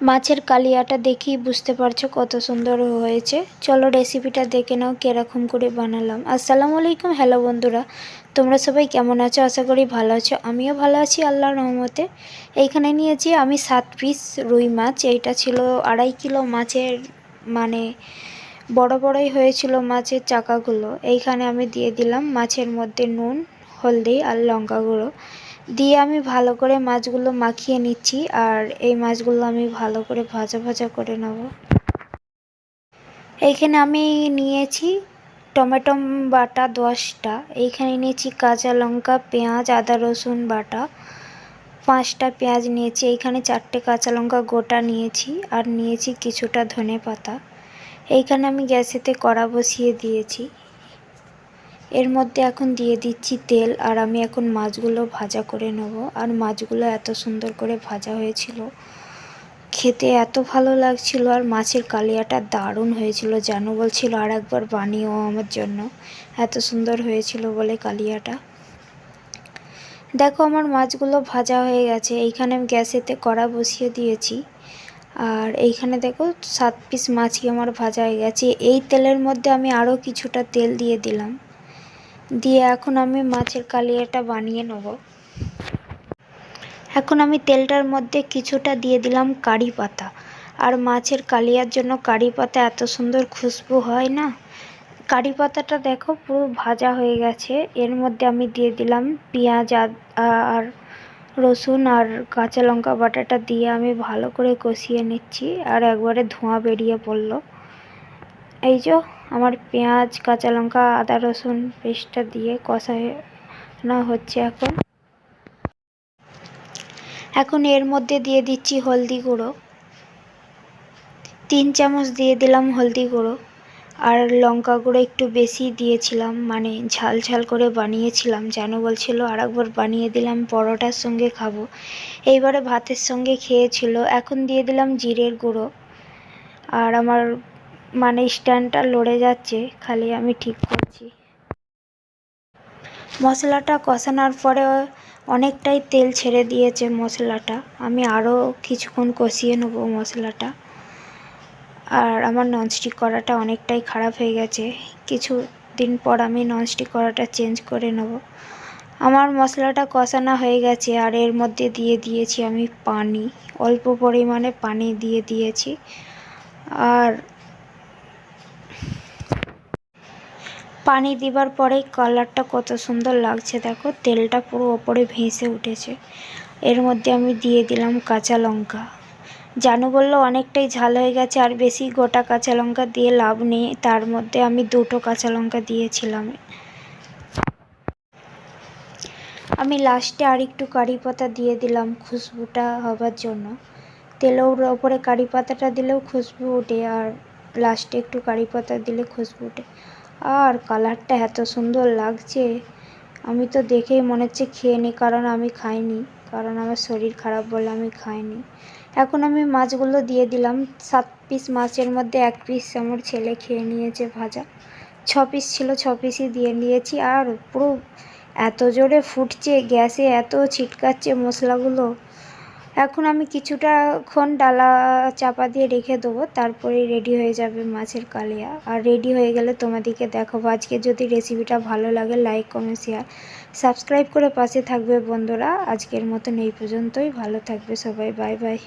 মাছের কালিয়াটা দেখেই বুঝতে পারছ কত সুন্দর হয়েছে। চলো রেসিপিটা দেখে নাও কীরকম করে বানালাম। আসসালামু আলাইকুম হ্যালো বন্ধুরা। তোমরা সবাই কেমন আছো? আশা করি ভালো আছো। আমিও ভালো আছি, আল্লাহর রহমতে। এইখানে নিয়েছি আমি সাত পিস রুই মাছ। এইটা ছিল আড়াই কিলো মাছের মানে বড় বড়ই হয়েছিল মাছের চাকাগুলো। এইখানে আমি দিয়ে দিলাম মাছের মধ্যে নুন, হলদি আর লঙ্কা গুঁড়ো দিয়ে আমি ভালো করে মাছগুলো মাখিয়ে নিচ্ছি, আর এই মাছগুলো আমি ভালো করে ভাজা ভাজা করে নেব। এইখানে আমি নিয়েছি টমেটো বাটা দশটা, এইখানে নিয়েছি কাঁচা লঙ্কা, পেঁয়াজ, আদা রসুন বাটা, পাঁচটা পেঁয়াজ নিয়েছি, এইখানে চারটে কাঁচা লঙ্কা গোটা নিয়েছি, আর নিয়েছি কিছুটা ধনে পাতা এইখানে আমি গ্যাসেতে কড়া বসিয়ে দিয়েছি। এর মধ্যে এখন দিয়ে দিচ্ছি তেল, আর আমি এখন মাছগুলো ভাজা করে নেব। আর মাছগুলো এত সুন্দর করে ভাজা হয়েছিল, খেতে এত ভালো লাগছিল, আর মাছের কালিয়াটা দারুণ হয়েছিল, জানো বলছিল আর একবার বানিয়েও আমার জন্য। এত সুন্দর হয়েছিল বলে কালিয়াটা। দেখো আমার মাছগুলো ভাজা হয়ে গেছে, এইখানে আমি গ্যাসেতে কড়া বসিয়ে দিয়েছি। আর এইখানে দেখো সাত পিস মাছই আমার ভাজা হয়ে গেছে। এই তেলের মধ্যে আমি আরও কিছুটা তেল দিয়ে দিলাম। দিয়ে এখন আমি মাছের কালিয়াটা বানিয়ে নেব। এখন আমি তেলটার মধ্যে কিছুটা দিয়ে দিলাম কারি পাতা। আর মাছের কালিয়ার জন্য কারি পাতা এত সুন্দর খুশবু হয় না? কারি পাতাটা দেখো পুরো ভাজা হয়ে গেছে। এর মধ্যে আমি দিয়ে দিলাম পেঁয়াজ আর রসুন আর কাঁচা লঙ্কা বাটাটা দিয়ে আমি ভালো করে কষিয়ে নিচ্ছি। আর একবারে ধোঁয়া বেরিয়ে পড়ল। এই যে আমার পেঁয়াজ, কাঁচা লঙ্কা, আদা রসুন পেস্টটা দিয়ে কষানো হচ্ছে এখন। এখন এর মধ্যে দিয়ে দিচ্ছি হলদি গুঁড়ো। তিন চামচ দিয়ে দিলাম হলদি গুঁড়ো। আর লঙ্কা গুঁড়ো একটু বেশি দিয়েছিলাম মানে ঝাল ঝাল করে বানিয়েছিলাম। যেন বলছিল আর একবার বানিয়ে দিলাম, পরোটার সঙ্গে খাব। এইবারে ভাতের সঙ্গে খেয়েছিল। এখন দিয়ে দিলাম জিরের গুঁড়ো। আর আমার মানে স্ট্যান্ডটা লড়ে যাচ্ছে, খালি আমি ঠিক করছি। মশলাটা কষানোর পরে অনেকটাই তেল ছেড়ে দিয়েছে মশলাটা। আমি আরও কিছুক্ষণ কষিয়ে নেব মশলাটা। আর আমার ননস্টিক কড়াটা অনেকটাই খারাপ হয়ে গেছে। কিছু দিন পর আমি ননস্টিক কড়াটা চেঞ্জ করে নেব। আমার মশলাটা কষানো হয়ে গেছে আর এর মধ্যে দিয়ে দিয়েছি আমি পানি। অল্প পরিমাণে পানি দিয়ে দিয়েছি। আর পানি দিবার পরেই কালারটা কত সুন্দর লাগছে, দেখো। তেলটা পুরো ওপরে ভেসে উঠেছে। এর মধ্যে আমি দিয়ে দিলাম কাঁচা লঙ্কা। জানু বলল, অনেকটাই ঝাল হয়ে গেছে, আর বেশি গোটা কাঁচা লঙ্কা দিয়ে লাভ নেই। তার মধ্যে আমি দুটো কাঁচা লঙ্কা দিয়েছিলাম। আমি লাস্টে আর একটু কারি পাতা দিয়ে দিলাম খুশবুটা হবার জন্য। তেলের ওপরে কারি পাতাটা দিলেও খুশবু ওঠে আর লাস্টে একটু কারি পাতা দিলে খুশবু ওঠে আর কালারটা এত সুন্দর লাগছে। আমি তো দেখেই মনে হচ্ছে খেয়ে নিই কারণ আমি খাইনি। কারণ আমার শরীর খারাপ বলে আমি খাইনি। এখন আমি মাছগুলো দিয়ে দিলাম। সাত পিস মাছের মধ্যে এক পিস আমার ছেলে খেয়ে নিয়েছে ভাজা। ছ পিস ছিল, ছ পিসই দিয়ে নিয়েছি। আর পুরো এত জোরে ফুটছে, গ্যাসে এত ছিটকাচ্ছে মশলাগুলো। এখন আমি কিছুটাক্ষণ ডালা চাপা দিয়ে রেখে দেবো তারপরেই রেডি হয়ে যাবে মাছের কালিয়া। আর রেডি হয়ে গেলে তোমাদেরকে দেখাবো। আজকে যদি রেসিপিটা ভালো লাগে লাইক কমেন্ট শেয়ার সাবস্ক্রাইব করে পাশে থাকবে বন্ধুরা। আজকের মতন এই পর্যন্তই। ভালো থাকবে সবাই। Bye bye